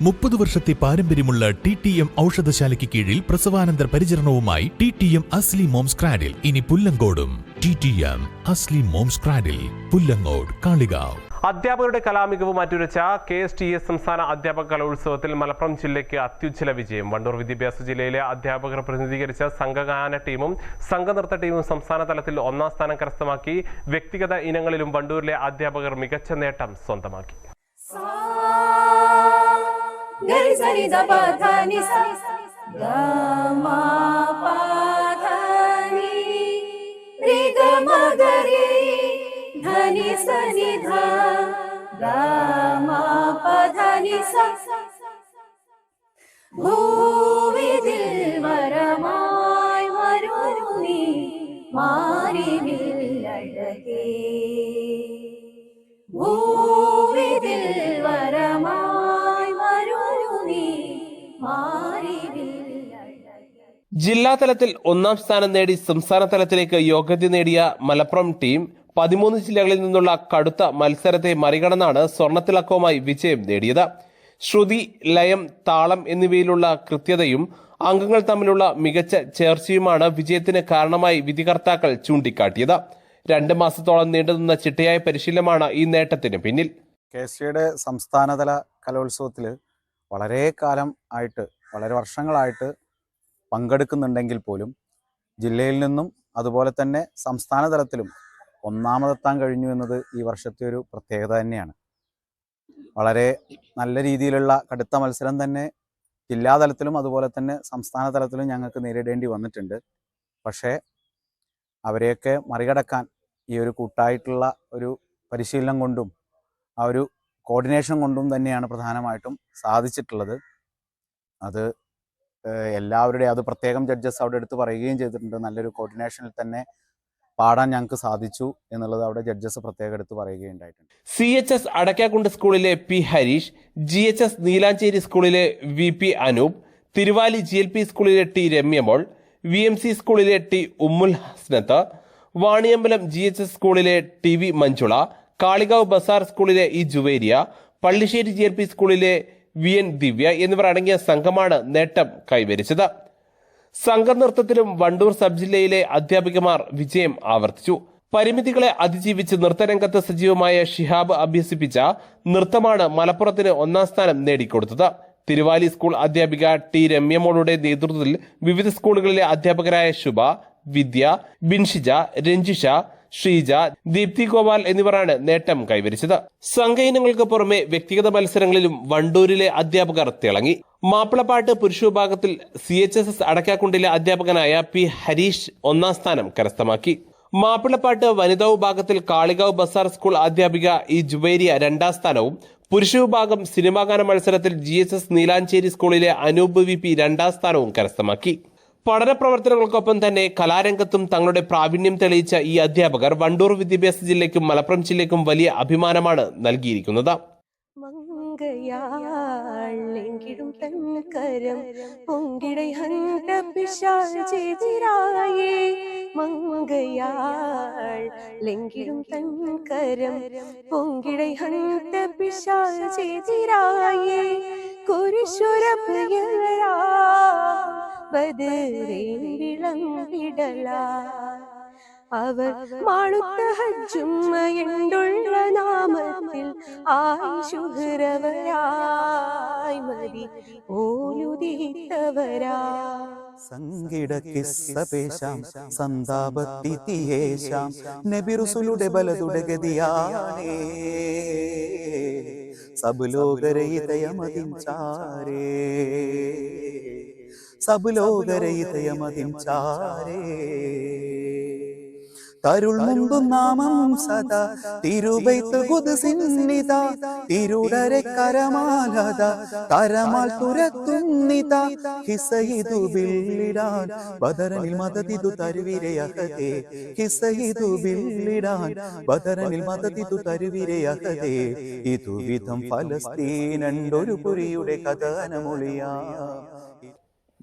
മുപ്പത് വർഷത്തെ പാരമ്പര്യമുള്ള ടി ടി എം ഔഷധശാലയ്ക്ക് കീഴിൽ പ്രസവാനന്തര പരിചരണവുമായി T T M Asli Moms Cradle. ഇനി പുല്ലങ്കോടും. T T M Asli Moms Cradle. Pullangode Kalikavu. അധ്യാപകരുടെ കലാമികവ് മാറ്റുരച്ച കെ എസ് ടി എസ് സംസ്ഥാന അധ്യാപക കലോത്സവത്തിൽ മലപ്പുറം ജില്ലയ്ക്ക് അത്യുജ്ജല വിജയം. വണ്ടൂർ വിദ്യാഭ്യാസ ജില്ലയിലെ അധ്യാപകർ പ്രതിനിധീകരിച്ച സംഘഗാന ടീമും സംഘനൃത്ത ടീമും സംസ്ഥാന തലത്തിൽ ഒന്നാം സ്ഥാനം കരസ്ഥമാക്കി വ്യക്തിഗത ഇനങ്ങളിലും വണ്ടൂരിലെ അധ്യാപകർ മികച്ച നേട്ടം സ്വന്തമാക്കി. gari sani da pa tha sa ga ma pa tha ni re dha ni sa sa bhu vi dil varamai varuni mari മാറിവില്ലഴകേ ജില്ലാ തലത്തിൽ ഒന്നാം സ്ഥാനം നേടി സംസ്ഥാന തലത്തിലേക്ക് യോഗ്യത നേടിയ മലപ്പുറം ടീം പതിമൂന്ന് ജില്ലകളിൽ നിന്നുള്ള കടുത്ത മത്സരത്തെ മറികടന്നാണ് സ്വർണത്തിളക്കവുമായി വിജയം നേടിയത്. ശ്രുതി ലയം താളം എന്നിവയിലുള്ള കൃത്യതയും അംഗങ്ങൾ തമ്മിലുള്ള മികച്ച ചേർച്ചയുമാണ് വിജയത്തിന് കാരണമായി വിധികർത്താക്കൾ ചൂണ്ടിക്കാട്ടിയത്. രണ്ട് മാസത്തോളം നീണ്ടുനിന്ന ചിട്ടയായ പരിശീലനമാണ് ഈ നേട്ടത്തിന് പിന്നിൽ. കെ സിയുടെ സംസ്ഥാനതല കലോത്സവത്തിൽ വളരെ കാലം ആയിട്ട് വളരെ വർഷങ്ങളായിട്ട് പങ്കെടുക്കുന്നുണ്ടെങ്കിൽ പോലും ജില്ലയിൽ നിന്നും അതുപോലെ തന്നെ സംസ്ഥാന തലത്തിലും ഒന്നാമതെത്താൻ കഴിഞ്ഞു എന്നത് ഈ വർഷത്തെ ഒരു പ്രത്യേകത തന്നെയാണ്. വളരെ നല്ല രീതിയിലുള്ള കടുത്ത മത്സരം തന്നെ ജില്ലാതലത്തിലും അതുപോലെ തന്നെ സംസ്ഥാന തലത്തിലും ഞങ്ങൾക്ക് നേരിടേണ്ടി വന്നിട്ടുണ്ട്. പക്ഷേ അവരെയൊക്കെ മറികടക്കാൻ ഈ ഒരു കൂട്ടായിട്ടുള്ള ഒരു പരിശീലനം കൊണ്ടും ആ ഒരു കോർഡിനേഷൻ കൊണ്ടും തന്നെയാണ് പ്രധാനമായിട്ടും സാധിച്ചിട്ടുള്ളത്. അത് എല്ലാവരുടെയും അത് പ്രത്യേകം ജഡ്ജസ് അവിടെ എടുത്ത് പറയുകയും ചെയ്തിട്ടുണ്ട്. നല്ലൊരു കോർഡിനേഷനിൽ തന്നെ പാടാൻ ഞങ്ങൾക്ക് സാധിച്ചു എന്നുള്ളത് അവിടെ ജഡ്ജസ് പ്രത്യേകം എടുത്ത് പറയുകയുണ്ടായിട്ടുണ്ട്. സി എച്ച് എസ് അടക്കാക്കുണ്ട് സ്കൂളിലെ P Harish G H S Neelancheri സ്കൂളിലെ V P Anoop Thiruvali G L P സ്കൂളിലെ T Ramyamol V M C സ്കൂളിലെ T Ummul Hasnath Vaniyambalam G H S സ്കൂളിലെ ടി വി മഞ്ജുള കാളികാവ് ബസാർ സ്കൂളിലെ E Juveriya Pallissery G L P സ്കൂളിലെ V N Divya എന്നിവർ അടങ്ങിയ സംഘമാണ് നേട്ടം കൈവരിച്ചത്. സംഘനൃത്തത്തിലും വണ്ടൂർ സബ് ജില്ലയിലെ അധ്യാപികമാർ വിജയം ആവർത്തിച്ചു. പരിമിതികളെ അതിജീവിച്ച് നൃത്തരംഗത്ത് സജീവമായ ഷിഹാബ് അഭ്യസിപ്പിച്ച നൃത്തമാണ് മലപ്പുറത്തിന് ഒന്നാം സ്ഥാനം നേടിക്കൊടുത്തത്. തിരുവാലി സ്കൂൾ അധ്യാപിക ടി രമ്യമോളുടെ നേതൃത്വത്തിൽ വിവിധ സ്കൂളുകളിലെ അധ്യാപകരായ ശുഭ വിദ്യ ബിൻഷിജ രഞ്ജിഷ ശ്രീജ ദീപ്തി ഗോപാൽ എന്നിവരാണ് നേട്ടം കൈവരിച്ചത്. സംഘ ഇനങ്ങൾക്ക് പുറമെ വ്യക്തിഗത മത്സരങ്ങളിലും വണ്ടൂരിലെ അധ്യാപകർ തിളങ്ങി. മാപ്പിളപ്പാട്ട് പുരുഷ വിഭാഗത്തിൽ സി എച്ച് എസ് എസ് അടക്കാക്കുണ്ടിലെ അധ്യാപകനായ പി ഹരീഷ് ഒന്നാം സ്ഥാനം കരസ്ഥമാക്കി. മാപ്പിളപ്പാട്ട് വനിതാ വിഭാഗത്തിൽ കാളികാവ് ബസാർ സ്കൂൾ അധ്യാപിക ഇ ജുബേരിയ രണ്ടാം സ്ഥാനവും പുരുഷ വിഭാഗം സിനിമാഗാന മത്സരത്തിൽ ജി എസ് എസ് നീലാഞ്ചേരി സ്കൂളിലെ അനൂപ് വി പി രണ്ടാം സ്ഥാനവും കരസ്ഥമാക്കി. പഠന പ്രവർത്തനങ്ങൾക്കൊപ്പം തന്നെ കലാരംഗത്തും തങ്ങളുടെ പ്രാവീണ്യം തെളിയിച്ച ഈ അധ്യാപകർ വണ്ടൂർ വിദ്യാഭ്യാസ ജില്ലയ്ക്കും മലപ്പുറം ജില്ലയ്ക്കും വലിയ അഭിമാനമാണ് നൽകിയിരിക്കുന്നത്. മങ്കയാളെങ്കിലും തൻകരം വിളങ്ങിടലാ അവർ മാളുത്ത ഹജ്ജുമ്മയുണ്ടുള്ള നാമത്തിൽ ആയുഹുരവരായി മതി. ഓലുദീത്തവരാ സംഗീട കിസ്സപേശാം സന്താപത്തിയേശാം നബിറുസുലുടെ ബലതുടെ ഗതിയാണേ സബ് ചാരേ സബ് ചാരേ തരുൾ മുമ്പും നാമം സദാ തിരുവൈത്ത് കുതിസിന്നിത. തിരുടരെ കരമാലത. തരമാൽ തുരത്തുന്നിത. ഹിസയിതു ബില്ലിടാൻ ബദരനിൽ മതതിതു തരുവിരയഹതേ. ഹിസയിതു ബില്ലിടാൻ ബദരനിൽ മതതിതു തരുവിരയഹതേ. ഇതുവിധം ഫലസ്തീനണ്ടൊരു പുരിയുടെ കഥനമൊളിയാ